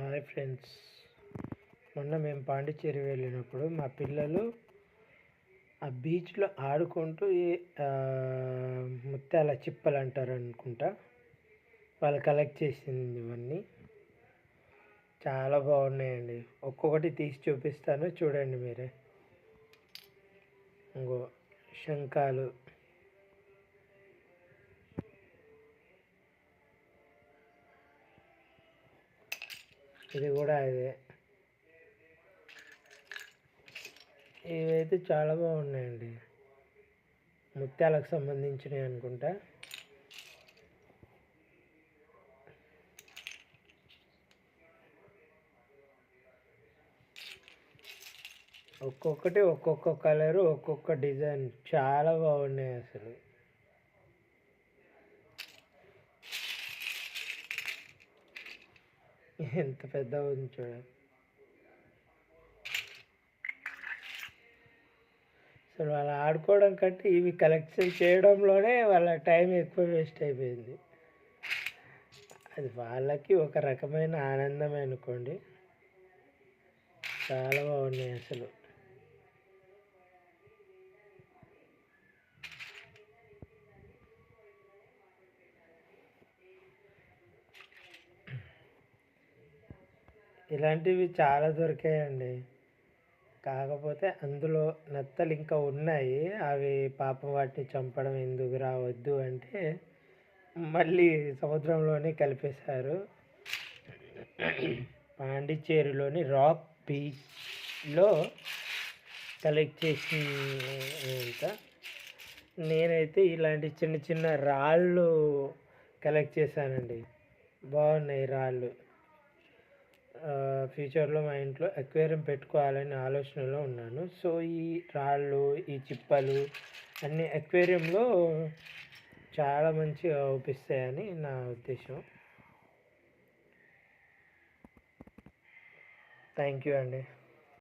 Hi friends. మొన్న మేము పాండిచ్చేరి వెళ్ళినప్పుడు మా పిల్లలు ఆ బీచ్లో ఆడుకుంటూ ఈ ముత్యాల చిప్పలు అంటారు అనుకుంటా వాళ్ళు కలెక్ట్ చేసింది ఇవన్నీ. చాలా బాగున్నాయండి. ఒక్కొక్కటి తీసి చూపిస్తాను. చూడండి మీరే. ఇంకో శంఖాలు. ఇది కూడా అదే ఇవైతే చాలా బాగున్నాయండి. ముత్యాలకు సంబంధించినవి అనుకుంటా. ఒక్కొక్కటి ఒక్కొక్క కలరు ఒక్కొక్క డిజైన్. చాలా బాగున్నాయి అసలు. ఎంత పెద్ద ఉంది చూడండి అసలు వాళ్ళు ఆడుకోవడం కంటే ఇవి కలెక్షన్ చేయడంలోనే వాళ్ళ టైం ఎక్కువ వేస్ట్ అయిపోయింది. అది వాళ్ళకి ఒక రకమైన ఆనందమే అనుకోండి. చాలా బాగున్నాయి అసలు. ఇలాంటివి చాలా దొరికాయండి. కాకపోతే అందులో నత్తలు ఇంకా ఉన్నాయి. అవి పాపం వాటిని చంపడం ఎందుకు రావద్దు అంటే మళ్ళీ సముద్రంలోనే కలిపేశారు. పాండిచ్చేరిలోని రాక్ బీచ్లో కలెక్ట్ చేసిన నేనైతే ఇలాంటి చిన్న చిన్న రాళ్ళు కలెక్ట్ చేశానండి. బాగున్నాయి రాళ్ళు. ఫ్యూచర్లో మా ఇంట్లో అక్వేరియం పెట్టుకోవాలని ఆలోచనలో ఉన్నాను. సో ఈ రాళ్ళు ఈ చిప్పలు అన్ని అక్వేరియంలో చాలా మంచిగా అవుపిస్తాయని నా ఉద్దేశం. థ్యాంక్ యూ అండి.